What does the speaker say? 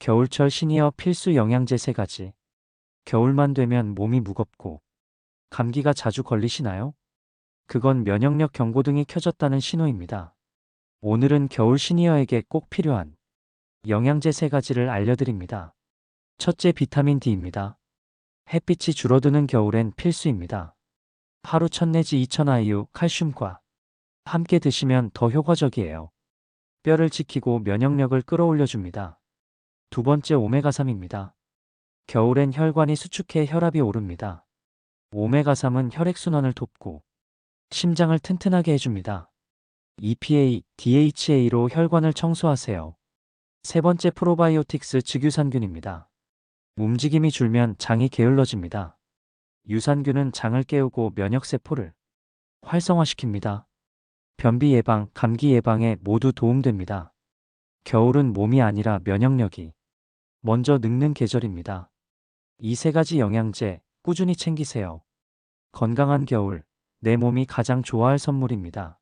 겨울철 시니어 필수 영양제 3가지. 겨울만 되면 몸이 무겁고 감기가 자주 걸리시나요? 그건 면역력 경고등이 켜졌다는 신호입니다. 오늘은 겨울 시니어에게 꼭 필요한 영양제 3가지를 알려드립니다. 첫째 비타민 D입니다. 햇빛이 줄어드는 겨울엔 필수입니다. 하루 1000 내지 2000 IU 칼슘과 함께 드시면 더 효과적이에요. 뼈를 지키고 면역력을 끌어올려줍니다. 두 번째 오메가3입니다. 겨울엔 혈관이 수축해 혈압이 오릅니다. 오메가3은 혈액순환을 돕고 심장을 튼튼하게 해줍니다. EPA, DHA로 혈관을 청소하세요. 세 번째 프로바이오틱스 증유산균입니다. 움직임이 줄면 장이 게을러집니다. 유산균은 장을 깨우고 면역세포를 활성화시킵니다. 변비 예방, 감기 예방에 모두 도움됩니다. 겨울은 몸이 아니라 면역력이 먼저 늙는 계절입니다. 이 세 가지 영양제 꾸준히 챙기세요. 건강한 겨울, 내 몸이 가장 좋아할 선물입니다.